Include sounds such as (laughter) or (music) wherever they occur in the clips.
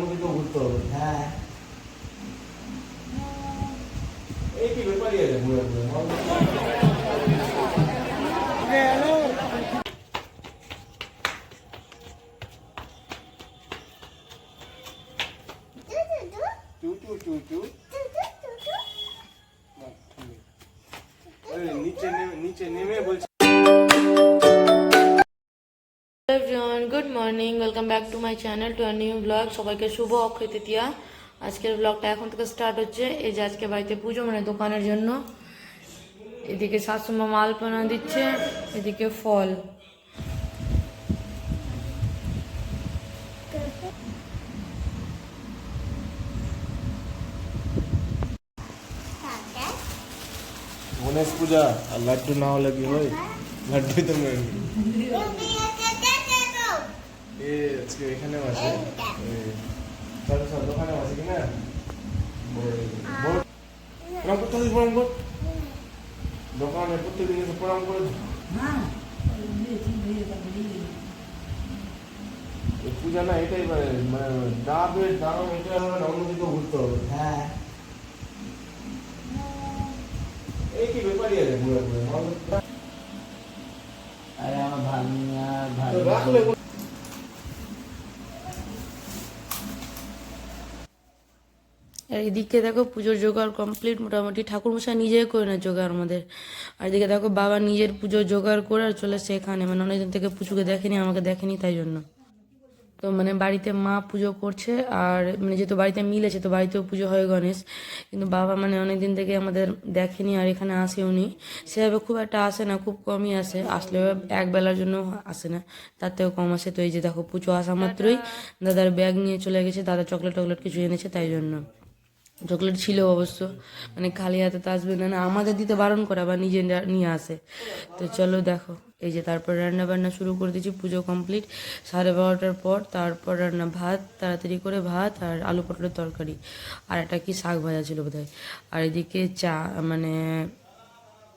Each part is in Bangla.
অন্যদিকেও ঘুরতে হবে হ্যাঁ এই কি ব্যাপারই আছে ঘুরে ঘুরে চু চু চু everyone good morning welcome back to my channel to new blog সবাইকে শুভ অক্ষয় তৃতীয়া আজকের ব্লগটা এখন থেকে স্টার্ট হচ্ছে। এই যে আজকে বাড়িতে পুজো মানে দোকানের জন্য। এদিকে শাশুমা মালপনা দিচ্ছে এদিকে ফল। গণেশ পূজা আর লাড্ডু না হলে কি হয়? লাড্ডুই তো মেন এ আজকে এখানেও আছে। তাহলে সব দোকানেও আছে কি না? প্রণাম করতে হবে প্রণাম কর। দোকানে প্রত্যেকদিন এসে প্রণাম করে পূজা না এটাই মানে মানে ডাবের দাম এটা হবে না অন্যদিকেও ঘুরতে হবে। হ্যাঁ। এই কি ব্যাপারই আছে ঘুরে ঘুরে আরে আমার ভাগ্না তো আর এদিকে দেখো পুজোর জোগাড় কমপ্লিট মোটামুটি। ঠাকুরমশাই নিজেই করে না জোগাড় আমাদের। আর এদিকে দেখো বাবা নিজের পুজোর জোগাড় করে আর চলে এসছে এখানে। মানে অনেকদিন থেকে পুজোকে দেখেনি আমাকে দেখেনি তাই জন্য। তো মানে বাড়িতে মা পুজো করছে আর মানে যেহেতু বাড়িতে মিলেছে তো বাড়িতেও পুজো হয় গণেশ। কিন্তু বাবা মানে অনেকদিন থেকে আমাদের দেখেনি আর এখানে আসে উনি সেভাবে খুব একটা আসে না খুব কমই আসে। আসলেও এক বেলার জন্য আসে না তার থেকেও কম আসে। তো এই যে দেখো পুজো আসা মাত্রই দাদার ব্যাগ নিয়ে চলে গেছে দাদা চকলেট টকলেট কিছু এনেছে তাই জন্য। চকলেট ছিল অবশ্য। মানে খালি হাতে তো আসবে না না, আমাদের দিতে বারণ করে, আবার নিজে নিয়ে আসে। তো চলো দেখো, এই যে তারপর রান্না বান্না শুরু করে দিয়েছি, পুজো কমপ্লিট সাড়ে বারোটার পর তারপর রান্না ভাত, তাড়াতাড়ি করে ভাত আর আলু পটলের তরকারি। আর একটা কি শাক ভাজা ছিল বোধহয়। আর এদিকে চা মানে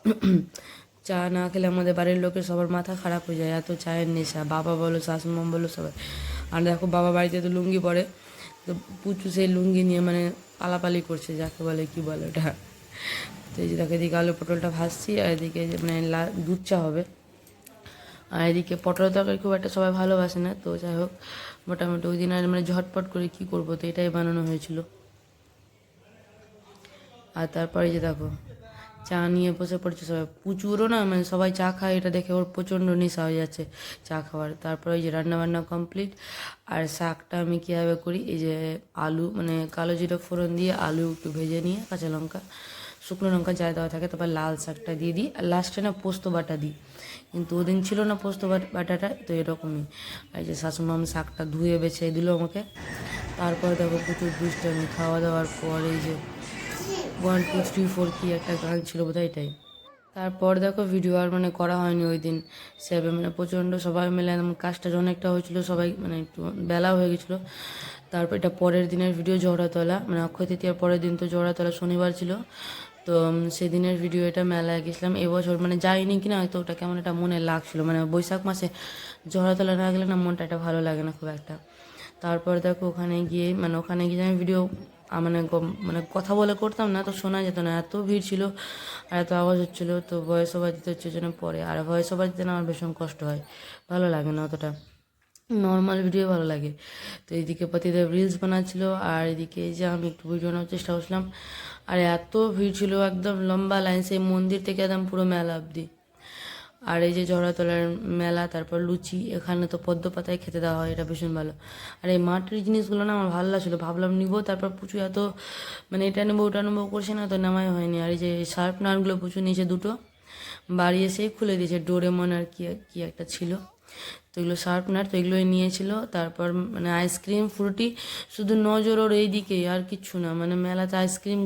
(clears throat) চা না খেলে আমাদের বাড়ির লোকের সবার মাথা খারাপ হয়ে যায়, এত চায়ের নেশা। বাবা বলো, শাশুড়ি বলো সবাই। আর দেখো, বাবা বাড়িতে তো লুঙ্গি পরে। তো পুচু সেই লুঙ্গি নিয়ে মানে পালাপালি করছে, যাকে বলে, কি বলে ওটা? তো এই যে দেখো, এদিকে আলু পটলটা ভাজছি, আর এদিকে মানে দুধ চা হবে। আর এদিকে পটল তরকারি খুব একটা সবাই ভালোবাসে না, তো যাই হোক, মোটামুটি ওই দিন আর মানে ঝটপট করে কি করব, তো এটাই বানানো হয়েছিল। আর তারপরে যে দেখো চা নিয়ে বসে পড়েছে সবাই। প্রচুরও না মানে সবাই চা খায়, এটা দেখে ওর প্রচণ্ড নেশা হয়ে যাচ্ছে চা খাওয়ার। তারপরে ওই যে রান্নাবান্না কমপ্লিট আর শাকটা আমি কীভাবে করি? এই যে আলু মানে কালো জিরে ফোড়ন দিয়ে আলু একটু ভেজে নিয়ে কাঁচা লঙ্কা, শুকনো লঙ্কা যা দেওয়া থাকে, তারপর লাল শাকটা দিয়ে দিই। আর লাস্টে না পোস্ত বাটা দিই। কিন্তু ওদিন ছিল না পোস্ত বাট- বাটাটা, তো এরকমই। আর যে শাশুড়ি আমি শাকটা ধুয়ে বেছে দিল আমাকে। তারপর দেখো প্রচুর দুষ্টামি খাওয়া দাওয়ার পর এই যে ওয়ান, টু, থ্রি, ফোর কি একটা গান ছিল বোধহয় এটাই। তারপর দেখো ভিডিও আর মানে করা হয়নি ওই দিন। সেবে মানে প্রচণ্ড সবাই মিলে কাজটা অনেকটা হয়েছিল, সবাই মানে একটু বেলা হয়ে গেছিল। তারপর এটা পরের দিনের ভিডিও জহরাতলা। মানে অক্ষয় তৃতীয়ার পরের দিন তো জহরাতলা শনিবার ছিল। তো সেদিনের ভিডিও এটা মেলায় গেছিলাম। এবছর মানে যাইনি কিনা, হয়তো ওটা কেমন একটা মনে লাগছিল। মানে বৈশাখ মাসে জহরাতলা না গেলে না মনটা একটা ভালো লাগে না খুব একটা। তারপর দেখো ওখানে গিয়ে মানে ওখানে গিয়ে আমি ভিডিও মানে মানে কথা বলে করতাম না, তো শোনা যেত না। এত ভিড় ছিল আর এত আওয়াজ হচ্ছিল, তো ভয়েস ওভার দিতে হচ্ছে জন্য পরে। আর ভয়েস ওভার দিতে না আমার ভীষণ কষ্ট হয়, ভালো লাগে না অতটা। নর্মাল ভিডিও ভালো লাগে। তো এইদিকে পতিদেব রিলস বানাচ্ছিল, আর এদিকে এই যে আমি একটু ভিডিও বানানোর চেষ্টা করছিলাম, আর এত ভিড় ছিল একদম লম্বা লাইন সেই মন্দির থেকে একদম পুরো মেলা অবধি। আর এই যে জহরাতলার মেলা, তারপর লুচি, এখানে তো পদ্ম পাতায় খেতে দেওয়া হয়, এটা ভীষণ ভালো। আর এই মাটির জিনিসগুলো না আমার ভালো লাগছিল, ভাবলাম নিবো, তারপর পুচু এত মানে এটা নেব, ওটা নেব করছে না, তো নামাই হয়নি। আর এই যে শার্পনারগুলো পুচু নিয়েছে দুটো, বাড়ি এসেই খুলে দিয়েছে, ডোরেমন আর কি কি একটা ছিল। তো এগুলো শার্পনার তো এগুলোই নিয়েছিল, তারপর মানে আইসক্রিম, ফ্রুটি, শুধু নজর ওর এই দিকেই আর কিচ্ছু না মানে মেলাতে আইসক্রিম,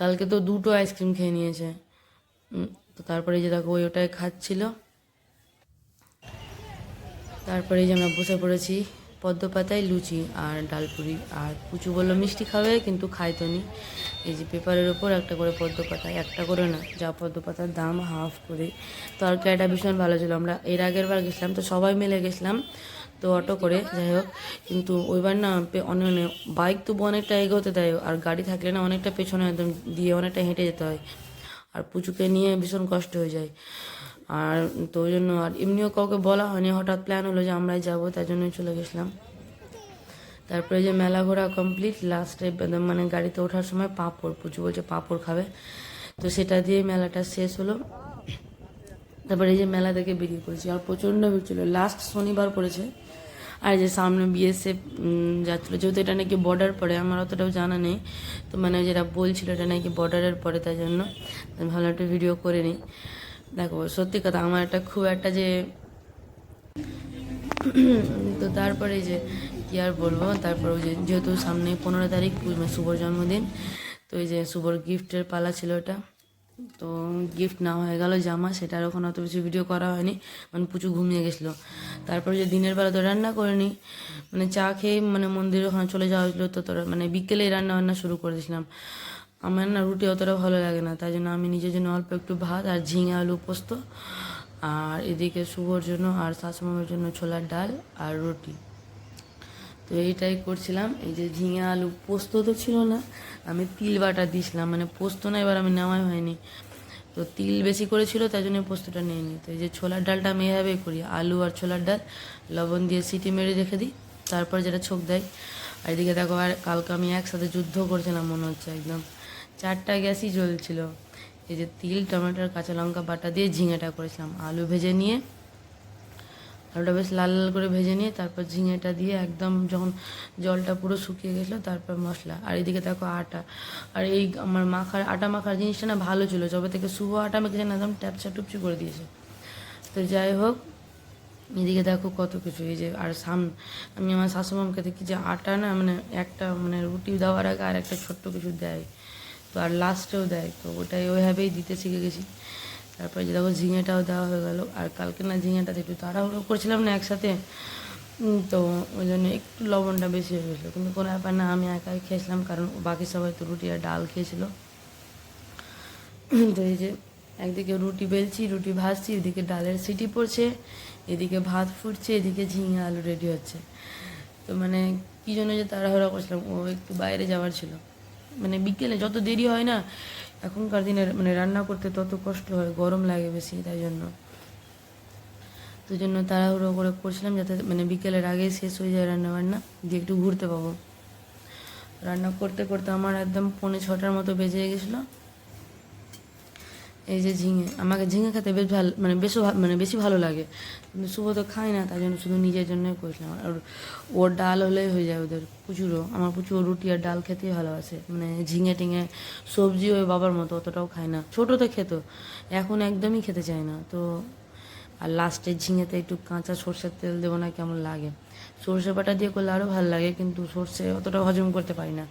কালকে তো দুটো আইসক্রিম খেয়ে নিয়েছে। তো তারপরে যে দেখো, ওই ওটাই খাচ্ছিল। তারপরে যে আমরা বসে পড়েছি পদ্ম পাতায় লুচি আর ডালপুরি আর পুচু বলল, মিষ্টি খাবে, কিন্তু খাইতো নি। এই যে পেপারের ওপর একটা করে পদ্ম পাতায় একটা করে না, যা পদ্ম পাতার দাম হাফ করে। তরকারিটা ভীষণ ভালো ছিল। আমরা এর আগের বার গেছিলাম, তো সবাই মিলে গেছিলাম, তো অটো করে, যাই হোক। কিন্তু ওইবার না অনেক বাইক তবু অনেকটা এগোতে দেয়, আর গাড়ি থাকলে না অনেকটা পেছনে একদম দিয়ে অনেকটা হেঁটে যেতে হয়। আর পুচুকে নিয়ে ভীষণ কষ্ট হয়ে যায়। আর তো ওই জন্য আর এমনিও কাউকে বলা হয়নি, হঠাৎ প্ল্যান হলো যে আমরাই যাব তাই জন্যই চলে গেছিলাম। তারপরে যে মেলা ঘোরা কমপ্লিট লাস্টে মানে গাড়িতে ওঠার সময় পাঁপড়, পুচু বলছে পাঁপড় খাবে। তো সেটা দিয়ে মেলাটা শেষ হলো। তারপরে এই যে মেলা থেকে বেরিয়ে পড়েছি, আর প্রচণ্ড ভিড় ছিল। লাস্ট শনিবার পড়েছে। আর যে সামনে বিএসএফ যাচ্ছিল। যেহেতু এটা নাকি বর্ডার পড়ে, আমার অতটাও জানা নেই। তো মানে যেটা বলছিল, এটা নাকি বর্ডারের পরে তাই জন্য আমি ভালো একটা ভিডিও করে নিই। দেখো, সত্যি কথা, আমার একটা খুব একটা যে তো তারপরে যে, কি আর বলব? তারপর ওই যে, যেহেতু সামনে পনেরো তারিখ শুভর জন্মদিন, তো এই যে শুভর গিফটের পালা ছিল ওটা। তো গিফট না হয়ে গেল জামা, সেটার ওখানে অত বেশি ভিডিও করা হয়নি। মানে প্রচুর ঘুমিয়ে গেছিল। তারপরে যে দিনের বেলা তো রান্না করে করিনি মানে চা খেয়ে মানে মন্দিরের ওখানে চলে যাওয়া হয়েছিলো তো তোরা মানে বিকেলেই রান্না বান্না শুরু করে দিয়েছিলাম। আমার না রুটি অতটা ভালো লাগে না, তাই জন্য আমি নিজের জন্য অল্প একটু ভাত আর ঝিঙে আলু পোস্ত আর এদিকে শুভর জন্য আর শাশুমামের জন্য ছোলার ডাল আর রুটি। তো এইটাই করছিলাম, এই যে ঝিঙে আলু পোস্ত তো ছিল না, আমি তিল বাটা দিয়েছিলাম মানে পোস্ত না এবার আমি নেওয়াই হয়নি। তো তিল বেশি করেছিল, তাই জন্য পোস্তটা নিয়ে নিই। তো এই যে ছোলার ডালটা আমি এভাবেই করি, আলু আর ছোলার ডাল, লবণ দিয়ে সিটি মেরে রেখে দিই, তারপর যেটা ছোক দেয়। আর এদিকে দেখো, আর কালকে আমি একসাথে যুদ্ধ করছিলাম, মনে হচ্ছে একদম। চারটা গ্যাসই জ্বলছিল। এই যে তিল, টমেটোর কাঁচা লঙ্কা বাটা দিয়ে ঝিঙেটা করেছিলাম, আলু ভেজে নিয়ে আলুটা বেশ লাল লাল করে ভেজে নিয়ে তারপর ঝিঙেটা দিয়ে একদম যখন জলটা পুরো শুকিয়ে গেছিল, তারপর মশলা। আর এদিকে দেখো আটা। আর এই আমার মাখার, আটা মাখার জিনিসটা না ভালো ছিল। যবে থেকে শুভ আটা মেখেছে না, একদম ট্যাপচা টুপচি করে দিয়েছে। তো যাই হোক, এদিকে দেখো কত কিছু। এই যে আর সাম, আমি আমার শাশুমামকে দেখি যে আটা না মানে একটা মানে রুটি দেওয়ার আগে আর একটা ছোট্ট কিছু দেয়। তো আর লাস্টেও দেয়। তো ওটাই ওইভাবেই দিতে শিখে গেছি। তারপরে যে দেখো ঝিঙেটাও দেওয়া হয়ে গেল। আর কালকে না ঝিঙেটাতে একটু তাড়াহুড়ো করছিলাম না একসাথে তো ওই জন্য একটু লবণটা বেশি হয়ে গেছিল। কিন্তু কোনো ব্যাপার না, আমি একাই খেয়েছিলাম কারণ বাকি সবাই তো রুটি আর ডাল খেয়েছিল। তো এই যে একদিকে রুটি বেলছি, রুটি ভাজছি, এদিকে ডালের সিটি পড়ছে, এদিকে ভাত ফুটছে, এদিকে ঝিঙে আলু রেডি হচ্ছে। তো মানে কী জন্য যে তাড়াহুড়া করছিলাম, ও একটু বাইরে যাওয়ার ছিল। মানে বিকেলে যত দেরি হয় না এখনকার দিনে মানে রান্না করতে তত কষ্ট হয়, গরম লাগে বেশি, তাই জন্য। তো জন্য তাড়াহুড়ো করে করছিলাম যাতে মানে বিকেলের আগে শেষ হয়ে যায় রান্না বান্না দিয়ে একটু ঘুরতে পাবো। রান্না করতে করতে আমার একদম পৌনে ছটার মতো বেজে গেছিল। এই যে ঝিঙে, আমাকে ঝিঙে খেতে বেশ ভালো মানে বেশ মানে বেশি ভালো লাগে। কিন্তু শুভ তো খায় না, তাই জন্য শুধু নিজের জন্যই করেছিলাম। আর ওর ডাল হলেই হয়ে যায় ওদের প্রচুরও আমার প্রচুর রুটি আর ডাল খেতেই ভালোবাসে। মানে ঝিঙে টিঙে সবজি ওই বাবার মতো, অতটাও খায় না। ছোটোতে খেত, এখন একদমই খেতে চায় না। তো, আর লাস্টে ঝিঙেতে একটু কাঁচা সর্ষের তেল দেবো না, কেমন লাগে? সর্ষে বাটা দিয়ে করলে আরও ভালো লাগে, কিন্তু সর্ষে অতটা হজম করতে পারি না।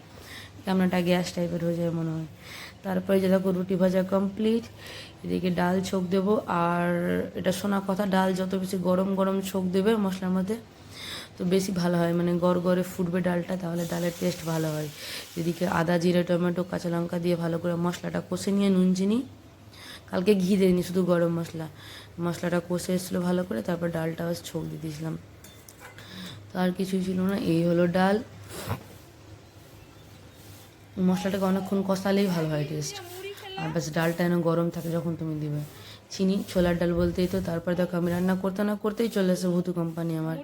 কেমন একটা গ্যাস টাইপের হয়ে যায় মনে হয়। তারপরে যে দেখো রুটি ভাজা কমপ্লিট এদিকে ডাল ছোক দেবো, আর এটা শোনা কথা, ডাল যত বেশি গরম গরম ছোক দেবে মশলার মধ্যে, তো বেশি ভালো হয়। মানে গড় গড়ে ফুটবে ডালটা, তাহলে ডালের টেস্ট ভালো হয়। এদিকে আদা, জিরে, টমেটো, কাঁচা লঙ্কা দিয়ে ভালো করে মশলাটা কষে নিয়ে নুন, চিনি, কালকে ঘি দিইনি, শুধু গরম মশলা। মশলাটা কষে এসেছিল ভালো করে, তারপর ডালটা ছোক দিয়ে দিয়েছিলাম। তো আর কিছুই ছিল না, এই হলো ডাল। মশলাটাকে অনেকক্ষণ কষালেই ভালো হয় টেস্ট আর ব্যাস, ডালটা যেন গরম থাকে যখন তুমি দিবে। চিনি, ছোলার ডাল বলতেই তো, তারপর দেখো আমি রান্না করতে না করতেই চলে আসে ভুতু কোম্পানি আমার।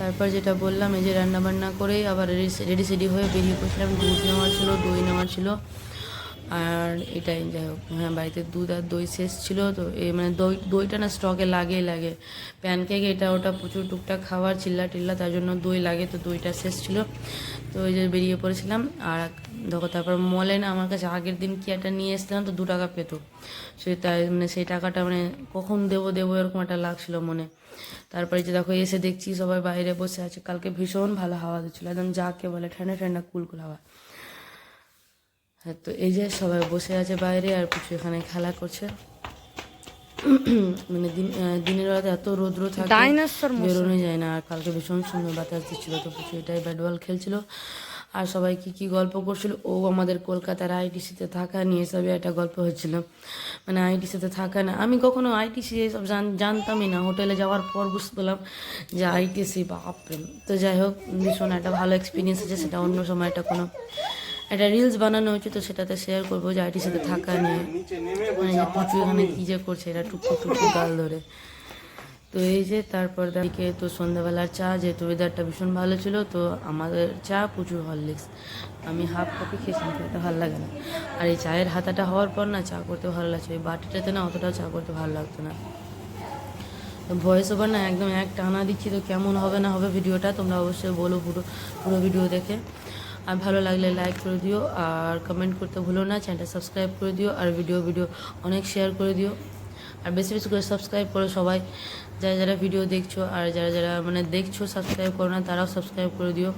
তারপর যেটা বললাম, এই যে রান্না বান্না করে আবার রেডি, সেডি হয়ে বেরিয়ে পড়ছিলাম, দুধ নেওয়ার ছিল, দই নেওয়ার ছিল। আর এটাই, যাই হোক হ্যাঁ বাড়িতে দুধ আর দই শেষ ছিল, তো এই মানে দই, দইটা না স্টকে লাগেই লাগে। প্যানকেক এটা ওটা প্রচুর টুকটাক খাবার চিল্লা টিল্লা, তার জন্য দই লাগে, তো দইটা শেষ ছিল। তো ওই যে বেরিয়ে পড়েছিলাম, আর দেখো, তারপর মলে না আমার কাছে আগের দিন কি একটা নিয়ে এসেছিলাম, তো দু টাকা পেতো। সে তাই মানে সেই টাকাটা মানে কখন দেবো দেবো এরকম একটা লাগছিল মনে। তারপরে যে দেখো, এসে দেখছি সবাই বাইরে বসে আছে, কালকে ভীষণ ভালো হাওয়া দিচ্ছিল, একদম যাকে বলে ঠান্ডা ঠান্ডা কুলকুল হাওয়া। হ্যাঁ তো এই যে সবাই বসে আছে বাইরে আর কিছু এখানে খেলা করছে। মানে দিন দিনের বেলাতে এত রৌদ্র থাকে বেরোনো যায় না। আর কালকে ভীষণ সুন্দর বাতাস দিচ্ছিল তো কিছু এটাই ব্যাট বল খেলছিল। আর সবাই কি কি গল্প করছিল? ও আমাদের কলকাতার আইটিসিতে থাকা নিয়ে সবই একটা গল্প হচ্ছিল মানে আইটিসিতে থাকা না। আমি কখনো আইটিসি এসব জান- জানতামই না। হোটেলে যাওয়ার পর বুঝতে পেলাম যে আইটিসি বাপরে। তো যাই হোক ভীষণ একটা ভালো এক্সপিরিয়েন্স আছে সেটা অন্য সময় একটা কোনো একটা রিলস বানানো হচ্ছে তো সেটাতে শেয়ার করব যে আইটিসিতে থাকা নিয়ে। মানে পুচু এখানে কি যে করছে, এটা টুকু টুকু গাল ধরে। তো এই যে তারপর দিকে তো সন্ধ্যাবেলার চা, যেহেতু ওয়েদারটা ভীষণ ভালো ছিল, তো আমাদের চা প্রচুর হরলিক্স আমি হাফ কপি খেয়েছিলাম খেতে ভালো লাগে না। আর এই চায়ের হাতাটা হওয়ার পর না চা করতে ভালো লাগছে, ওই বাটিটাতে না অতটাও চা করতে ভালো লাগতো না। ভয়েস ওভার না একদম এক টানা দিচ্ছি, তো কেমন হবে না হবে ভিডিওটা তোমরা অবশ্যই বলো পুরো পুরো ভিডিও দেখে। আর ভালো লাগলে লাইক করে দিও, আর কমেন্ট করতে ভুলো না চ্যানেলটা সাবস্ক্রাইব করে দিও, আর ভিডিও ভিডিও অনেক শেয়ার করে দিও। আর বেশি বেশি করে সাবস্ক্রাইব করো সবাই, যারা যারা ভিডিও দেখছ, আর যারা যারা মানে দেখছ সাবস্ক্রাইব করো না, তারাও সাবস্ক্রাইব করে দিও।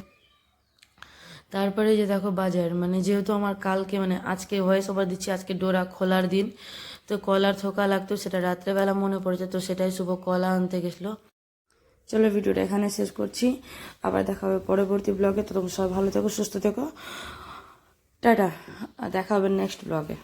তারপরে যে দেখো বাজার মানে যেহেতু আমার কালকে মানে আজকে ভয়েস ওভার দিচ্ছি, আজকে ডোরা খোলার দিন, তো কলার থোকা লাগতো, সেটা রাত্রেবেলা মনে পড়েছে, তো সেটাই শুভ কলা আনতে গেছিল। চলো ভিডিওটা এখানে শেষ করছি। আবার দেখা হবে পরবর্তী ব্লগে তো তোমরা সবাই ভালো থেকো, সুস্থ থেকো। টাটা। দেখা হবে নেক্সট ব্লগে